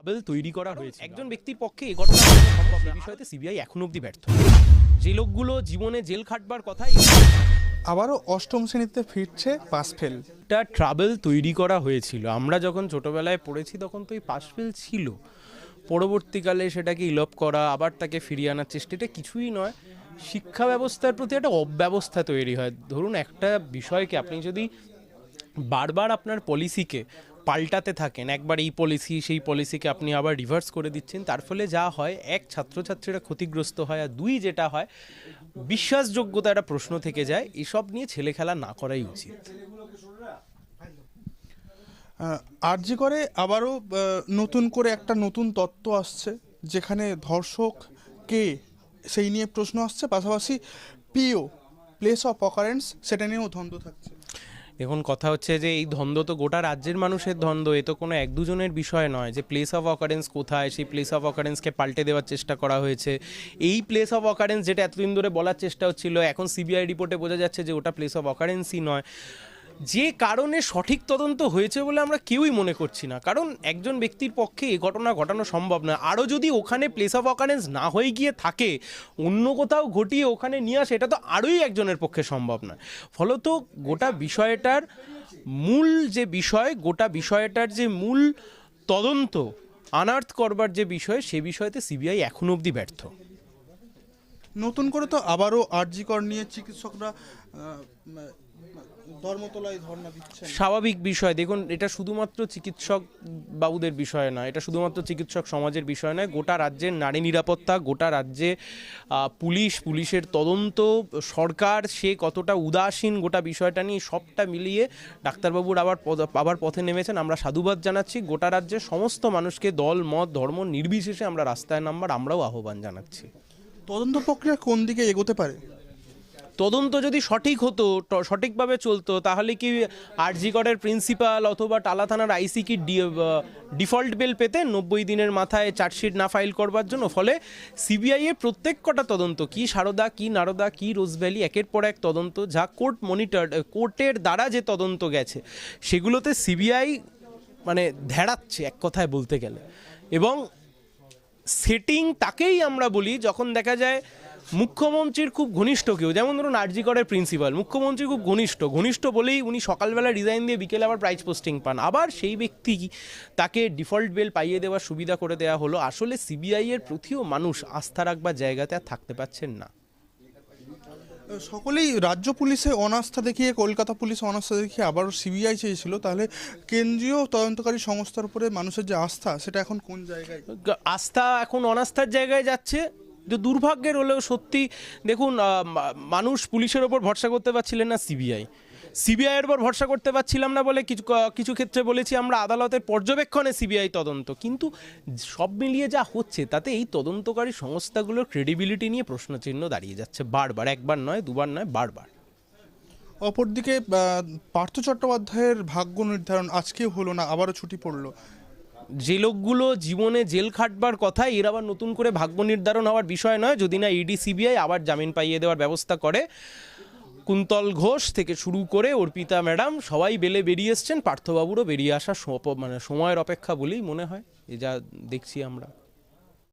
Abel তৈরি করা হয়েছে একজন ব্যক্তির পক্ষে এই ঘটনা সম্ভব না বিষয়তে সিবিআই এখনও অবধি ব্যর্থ। যে লোকগুলো জীবনে জেল খাটবার কথাই আবারও অষ্টম শ্রেণীতে ফিরছে পাস ফেল একটা ট্রাভেল তৈরি করা হয়েছিল। আমরা যখন ছোটবেলায় পড়েছি তখন তো এই পাশফেল ছিল। পরবর্তীকালে সেটাকে ইলপ করা আবার তাকে ফিরিয়ে আনার চেষ্টা এটা কিছুই নয়। শিক্ষা ব্যবস্থার প্রতি একটা অব্যবস্থা তৈরি হয়। ধরুন একটা বিষয়কে আপনি যদি বারবার আপনার পলিসিকে পাল্টাতে থাকেন, একবার এই পলিসি সেই পলিসিকে আপনি আবার রিভার্স করে দিচ্ছেন, তার ফলে যা হয়, এক ছাত্রছাত্রীরা ক্ষতিগ্রস্ত হয় আর দুই যেটা হয়, বিশ্বাসযোগ্যতা একটা প্রশ্ন থেকে যায়, এসব নিয়ে ছেলে খেলা না করাই উচিত। আর আরজি করে আবারও নতুন করে একটা নতুন তত্ত্ব আসছে, যেখানে ধর্ষক কে, সেই নিয়ে প্রশ্ন আসছে, পাশাপাশি পিও প্লেস অফ অকারেন্স সেটা নিয়েও দ্বন্দ্ব থাকছে। এখন কথা হচ্ছে যে এই ধন্দ্ব তো গোটা রাজ্যের মানুষের ধন্দ্ব এ তো কোনো এক দুজনের বিষয় নয় যে প্লেস অফ অকারেন্স কোথায়, সেই প্লেস অফ অকারেন্সকে পাল্টে দেওয়ার চেষ্টা করা হয়েছে। এই প্লেস অফ অকারেন্স যেটা এতদিন ধরে বলার চেষ্টা হচ্ছিল এখন সিবিআই রিপোর্টে বোঝা যাচ্ছে যে ওটা প্লেস অফ অকারেন্সই নয়। যে কারণে সঠিক তদন্ত হয়েছে বলে আমরা কেউই মনে করছি না। কারণ একজন ব্যক্তির পক্ষে এ ঘটনা ঘটানো সম্ভব নয়। আরও যদি ওখানে প্লেস অফ অকারেন্স না হয়ে গিয়ে থাকে, অন্য কোথাও ঘটিয়ে ওখানে নিয়ে আসে, এটা তো আরোই একজনের পক্ষে সম্ভব নয়। ফলত গোটা বিষয়টার মূল যে বিষয়, গোটা বিষয়টার যে মূল তদন্ত আনার্থ করবার যে বিষয়, সে বিষয়তে সিবিআই এখনও অবধি ব্যর্থ। নতুন করে তো আবারও আরজি কর নিয়ে চিকিৎসকরা ধর্মতলায় ধর্ণা দিচ্ছেন। স্বাভাবিক বিষয়। দেখুন এটা শুধুমাত্র চিকিৎসক বাবুদের বিষয় নয় এটা শুধুমাত্র চিকিৎসক সমাজের বিষয় নয় গোটা রাজ্যের নারী নিরাপত্তা গোটা রাজ্যে পুলিশ পুলিশের তদন্ত সরকার সে কতটা উদাসীন গোটা বিষয়টা নিয়ে সবটা মিলিয়ে ডাক্তারবাবুর আবার আবার পথে নেমেছেন। আমরা সাধুবাদ জানাচ্ছি গোটা রাজ্যের সমস্ত মানুষকে দল মত ধর্ম নির্বিশেষে আমরা রাস্তায় নামবার আমরাও আহ্বান জানাচ্ছি। তদন্ত প্রক্রিয়া কোন দিকে এগোতে পারে? তদন্ত যদি সঠিক হতো সঠিকভাবে চলতো, তাহলে কি আরজিগড়ের প্রিন্সিপাল অথবা টালা থানার আইসি কি ডিফল্ট বেল পেতেন নব্বই দিনের মাথায় চার্জশিট না ফাইল করবার জন্য? ফলে সিবিআই এর প্রত্যেক কটা তদন্ত, কি সারদা, কি নারদা, কি রোজভ্যালি একের পর এক তদন্ত, যা কোর্ট মনিটর কোর্টের দ্বারা যে তদন্ত গেছে, সেগুলোতে সিবিআই মানে ধেড়াচ্ছে এক কথায় বলতে গেলে। এবং সেটিং তাকেই আমরা বলি, যখন দেখা যায় মুখ্যমন্ত্রীর খুব ঘনিষ্ঠ কেউ যেমন ধরুন আরজিকরের প্রিন্সিপাল মুখ্যমন্ত্রী খুব ঘনিষ্ঠ। ঘনিষ্ঠ বলেই উনি সকালবেলা রিজাইন দিয়ে বিকেলে আবার প্রাইজ পোস্টিং পান। আবার সেই ব্যক্তি তাকে ডিফল্ট বেল পাইয়ে দেওয়ার সুবিধা করে দেওয়া হলো। আসলে সিবিআই এর প্রতিও মানুষ আস্থা রাখবার জায়গাতে আর থাকতে পারছেন না। সকলেই রাজ্য পুলিশে অনাস্থা দেখিয়ে কলকাতা পুলিশ অনাস্থা দেখিয়ে আবারও সিবিআই চেয়েছিল। তাহলে কেন্দ্রীয় তদন্তকারী সংস্থার উপরে মানুষের যে আস্থা সেটা এখন কোন জায়গায়? আস্থা এখন অনাস্থার জায়গায় যাচ্ছে। যে দুর্ভাগ্যের হলেও সত্যি দেখুন মানুষ পুলিশের ওপর ভরসা করতে পারছিলেন না সিবিআই। সিবিআইয়ের উপর ভরসা করতে পারছিলাম না বলে কিছু কিছু ক্ষেত্রে বলেছি, আমরা আদালতের পর্যবেক্ষণে সিবিআই তদন্ত। কিন্তু সব মিলিয়ে যা হচ্ছে, তাতে এই তদন্তকারী সংস্থাগুলোর ক্রেডিবিলিটি নিয়ে প্রশ্নচিহ্ন দাঁড়িয়ে যাচ্ছে বারবার। একবার নয়, দুবার নয়, বারবার। অপরদিকে পার্থ চট্টোপাধ্যায়ের ভাগ্য নির্ধারণ আজকেও হলো না, আবারও ছুটি পড়ল। যে লোকগুলো জীবনে জেল খাটবার কথা এর আবার নতুন করে ভাগ্য নির্ধারণ হওয়ার বিষয় নয়। যদি না ইডি সিবিআই আবার জামিন পাইয়ে দেওয়ার ব্যবস্থা করে, কুন্তল ঘোষ থেকে শুরু করে অর্পিতা ম্যাডাম, সবাই বেলে বেরিয়ে এসছেন। পার্থবাবুরও বেরিয়ে আসা মানে সময়ের অপেক্ষা বলেই মনে হয়। এ যা দেখছি আমরা।